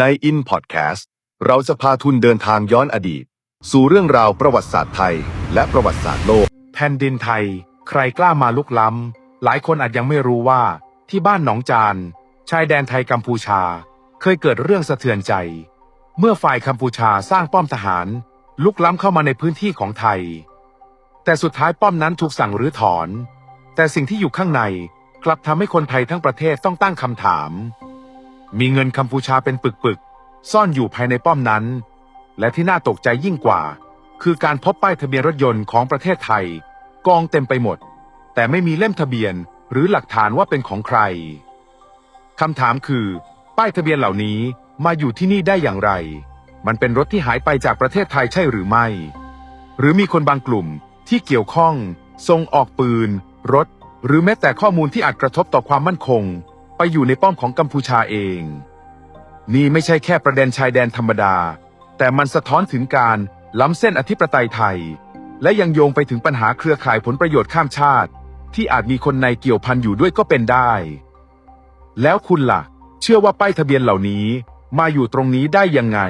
ในอินพอดแคสต์เราจะพาทุนเดินทางย้อนอดีต สู่เรื่องราวประวัติศาสตร์ไทย และประวัติศาสตร์โลก แผ่นดินไทย ใครกล้ามาลุกล้ำ หลายคนอาจยังไม่รู้ว่า ที่บ้านหนองจาน ชายแดนไทยกัมพูชา เคยเกิดเรื่องสะเทือนใจ เมื่อฝ่ายกัมพูชาสร้างป้อมทหาร ลุกล้ำเข้ามาในพื้นที่ของไทย แต่สุดท้ายป้อมนั้นถูกสั่งรื้อถอน แต่สิ่งที่อยู่ข้างในกลับทำให้คนไทยทั้งประเทศต้องตั้งคำถาม มีเงินกัมพูชาเป็นปึกๆ ซ่อนอยู่ภายในป้อมนั้น และที่น่าตกใจยิ่งกว่า คือการพบป้ายทะเบียนรถยนต์ของประเทศไทย กองเต็มไปหมด แต่ไม่มีเล่มทะเบียนหรือหลักฐานว่าเป็นของใครคำถามคือ ป้ายทะเบียนเหล่านี้มาอยู่ที่นี่ได้อย่างไร มันเป็นรถที่หายไปจากประเทศไทยใช่หรือไม่ หรือมีคนบางกลุ่มที่เกี่ยวข้องส่งออกปืน รถ หรือแม้แต่ข้อมูลที่อาจกระทบต่อความมั่นคง ไปอยู่ในป้อมของกัมพูชาเอง นี่ไม่ใช่แค่ประเด็นชายแดนธรรมดา แต่มันสะท้อนถึงการล้ำเส้นอธิปไตยไทย และยังโยงไปถึงปัญหาเครือข่ายผลประโยชน์ข้ามชาติ ที่อาจมีคนในเกี่ยวพันอยู่ด้วยก็เป็นได้ แล้วคุณล่ะ เชื่อว่าป้ายทะเบียนเหล่านี้มาอยู่ตรงนี้ได้ยังไง